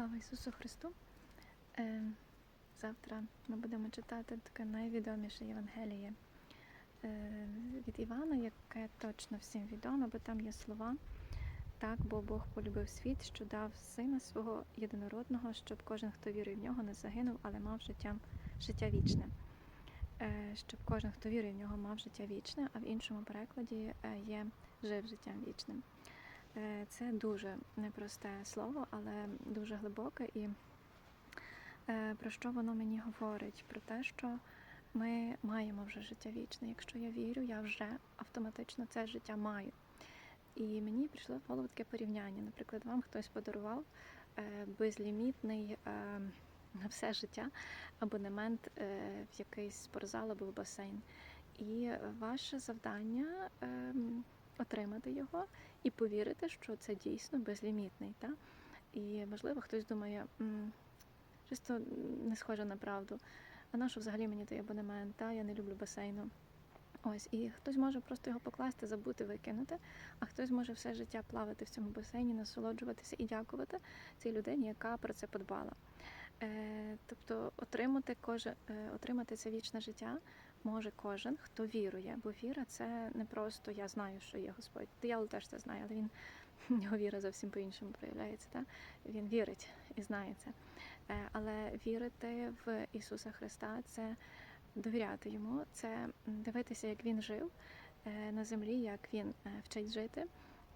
Слава Ісусу Христу! Е, завтра ми будемо читати таке найвідоміше Євангеліє е, від Івана, яке точно всім відоме, бо там є слова. Так, бо Бог полюбив світ, що дав сина свого єдинородного, щоб кожен, хто вірив в нього, не загинув, але мав життя, життя вічне. Е, щоб кожен, хто вірив в нього, мав життя вічне, а в іншому перекладі є жив життям вічним. Е, Це дуже непросте слово, але дуже глибоке. І е, про що воно мені говорить? Про те, що ми маємо вже життя вічне. Якщо я вірю, я вже автоматично це життя маю. І мені прийшло в голову таке порівняння. Наприклад, вам хтось подарував е, безлімітний на все життя абонемент в якийсь спортзал або в басейн. І ваше завдання ем, отримати його і повірити, що це дійсно безлімітний. Та? І можливо, хтось думає, «М, щось то не схоже на правду. А на що взагалі мені той абонемент? Та? Я не люблю басейну. Ось, і хтось може просто його покласти, забути, викинути, а хтось може все життя плавати в цьому басейні, насолоджуватися і дякувати цій людині, яка про це подбала. Е, тобто отримати, кожен, е, отримати це вічне життя може кожен, хто вірує. Бо віра це не просто я знаю, що є Господь. Диявол теж це знає, але він його віра зовсім по-іншому проявляється. Та? Він вірить і знає це. Е, але вірити в Ісуса Христа це довіряти йому, це дивитися, як він жив е, на землі, як він е, вчить жити.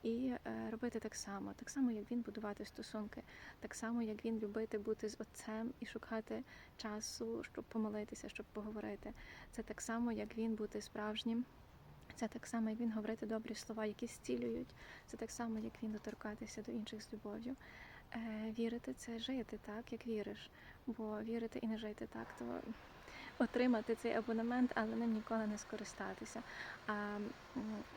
І е, робити так само, так само, як він будувати стосунки, так само, як він любити бути з отцем і шукати часу, щоб помолитися, щоб поговорити. Це так само, як він бути справжнім. Це так само, як він говорити добрі слова, які зцілюють. Це так само, як він доторкатися до інших з любов'ю. Е, вірити це жити так, як віриш. Бо вірити і не жити так, то отримати цей абонемент, але ним ніколи не скористатися. А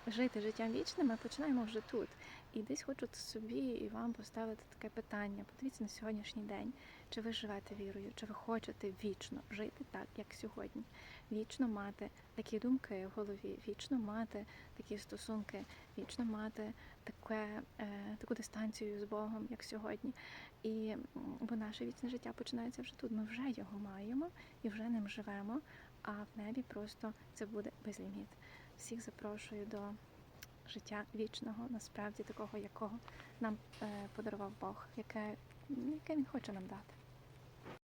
жити життям вічним ми починаємо вже тут. І десь хочу собі і вам поставити таке питання. Подивіться на сьогоднішній день. Чи ви живете вірою, чи ви хочете вічно жити так, як сьогодні? Вічно мати такі думки в голові, вічно мати такі стосунки, вічно мати таке, е, таку дистанцію з Богом, як сьогодні. І бо наше вічне життя починається вже тут. Ми вже його маємо і вже ним живемо. А в небі просто це буде безліміт. Всіх запрошую до життя вічного, насправді такого, якого нам е, подарував Бог, яке, яке він хоче нам дати.